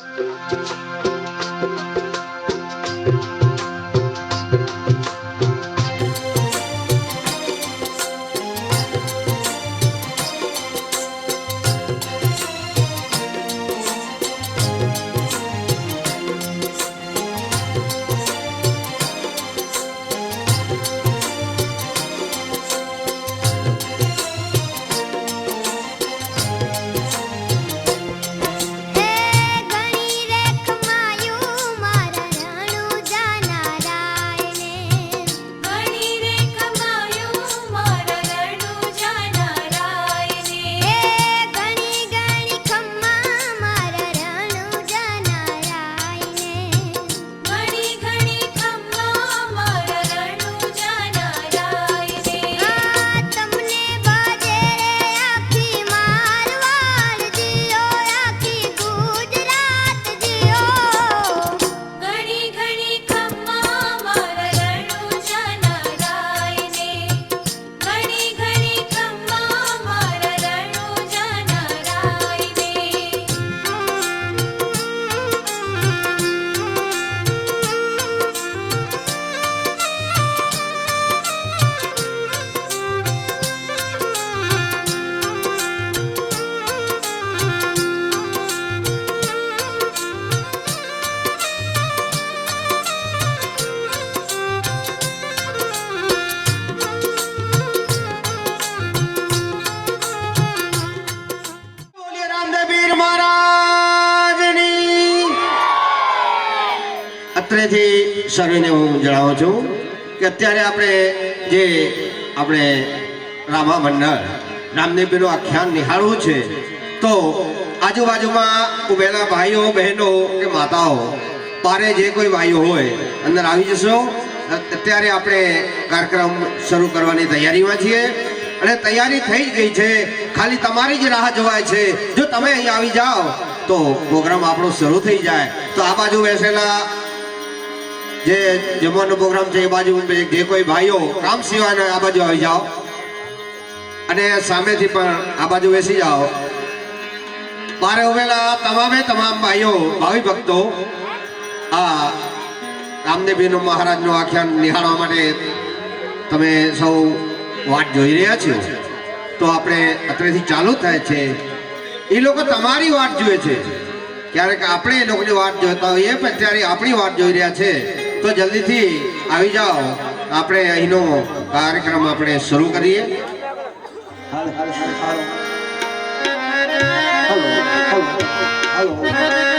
હે સર્વેને હું જણાવું છું કે અત્યારે આપણે જે આપણે રામા રામદેવ પીરનું આખ્યાન નિહાળવું છે, તો આજુબાજુમાં ઉભેલા ભાઈઓ, બહેનો કે માતાઓ, પારે જે કોઈ ભાઈઓ હોય, અંદર આવી જશો. અત્યારે આપણે કાર્યક્રમ શરૂ કરવાની તૈયારીમાં છીએ અને તૈયારી થઈ ગઈ છે. ખાલી તમારી જ રાહ જોવાય છે. જો તમે અહીં આવી જાઓ, તો પ્રોગ્રામ આપણો શરૂ થઈ જાય. તો આ બાજુ બેસેલા જે જમવાનો પ્રોગ્રામ છે એ બાજુ જે કોઈ ભાઈઓ કામ સિવાયના આ બાજુ આવી જાઓ. અને સામેથી પણ આ બાજુ બેસી જાઓ. મારે ઉભેલા તમામે તમામ ભાઈઓ, ભાવિ ભક્તો, આ રામદેવીનો મહારાજનું આખ્યાન નિહાળવા માટે તમે સૌ વાટ જોઈ રહ્યા છો. તો આપણે અત્રેથી ચાલુ થાય છે. એ લોકો તમારી વાટ જોઈએ છે. ક્યારેક આપણે એ લોકોની વાત જોતા હોઈએ, પણ ત્યારે આપણી વાટ જોઈ રહ્યા છે. તો જલ્દીથી આવી જાઓ. આપણે અહીંનો કાર્યક્રમ આપણે શરૂ કરીએ. બોલો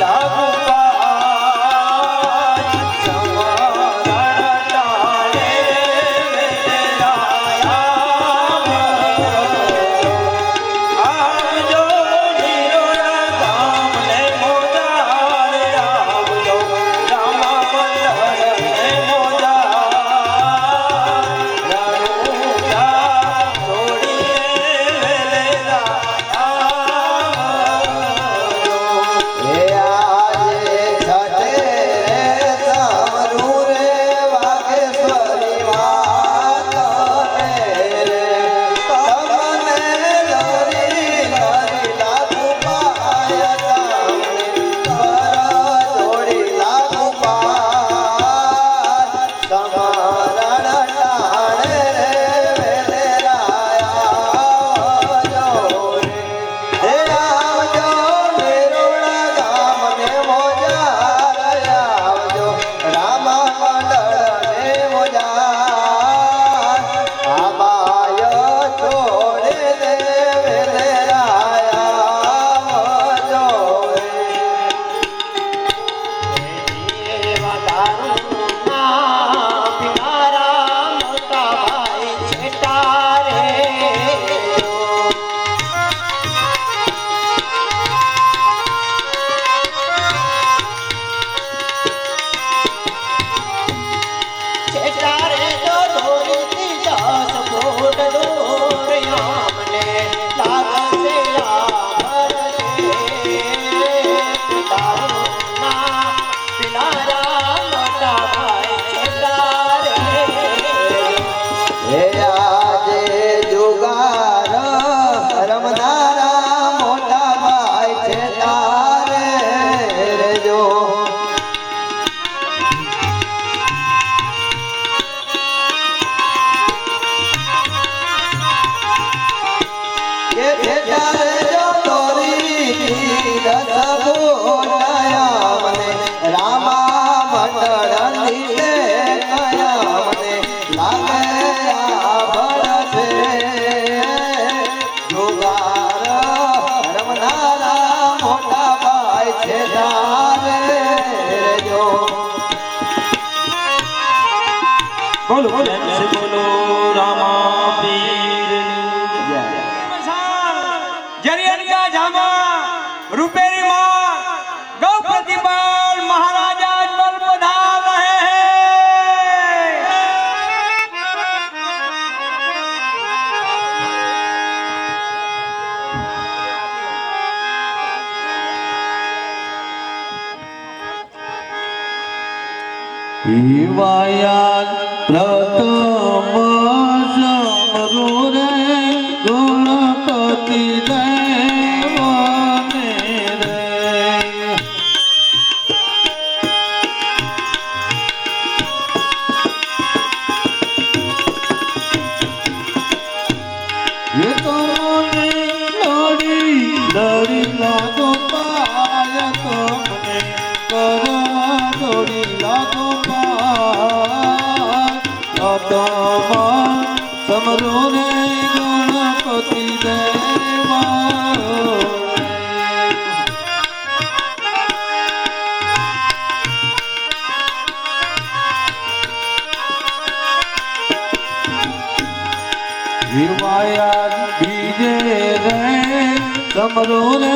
लागू રે જો તોરી રથ વિવાયા બીજે રે તમરો રે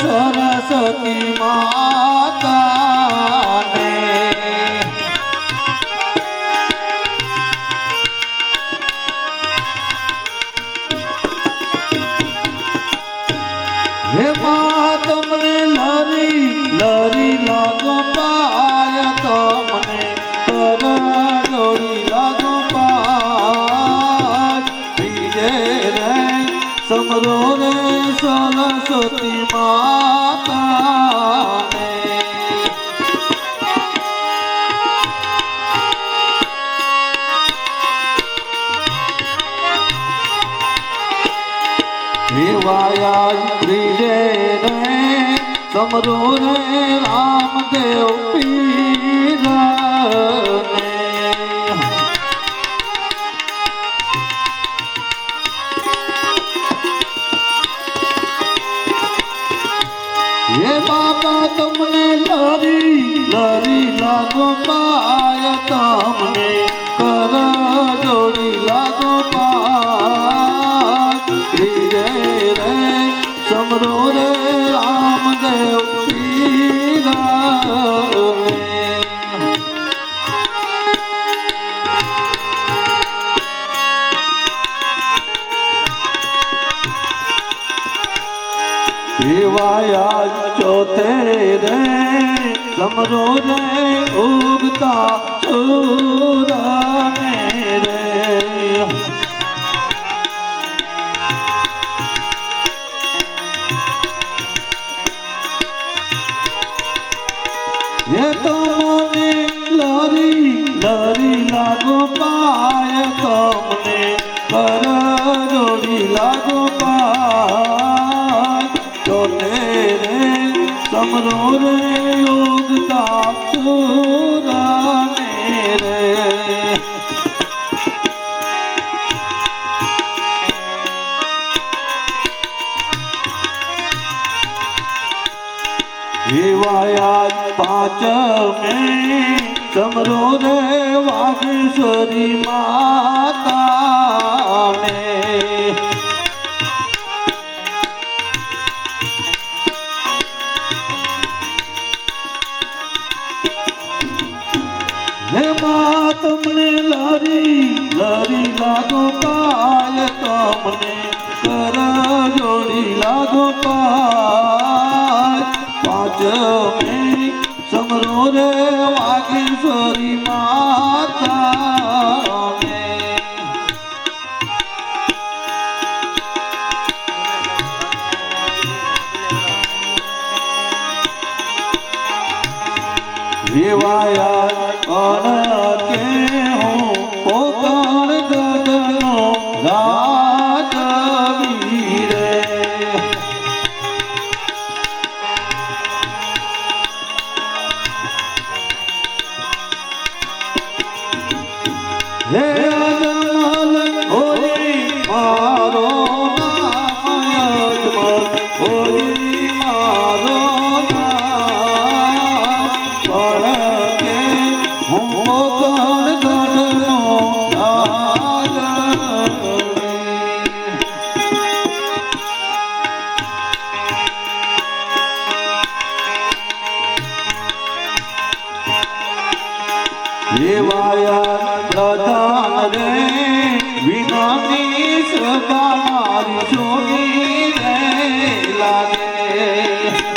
સરસ્વતી મા કરો રે સરસ્વતી માતા વિવાયા વિજય સમરો રે રામદેવ પી હે બાબા, તમને લરી લરી લાગો પાય, તમને કર જોડી લાગો પાય. રે સમરો રે રામદેવ દેવાયા ચોથે રે સમરો રે ઉગતા સુરાને રે. સમરો રે યોગતા સુરાને રે દેવાયા પાંચ મે સમરો રે વાઘેશ્વરી માતા મા તમને લારી લારી લાગો પાય તમને કર જોડી લાગો પાય. પાંચ મે સમરો રે વાગેશ્વરી માતા ને દેવાયા પ્રધાન રે વિનાની સભા મારી જોડી રે લાગે.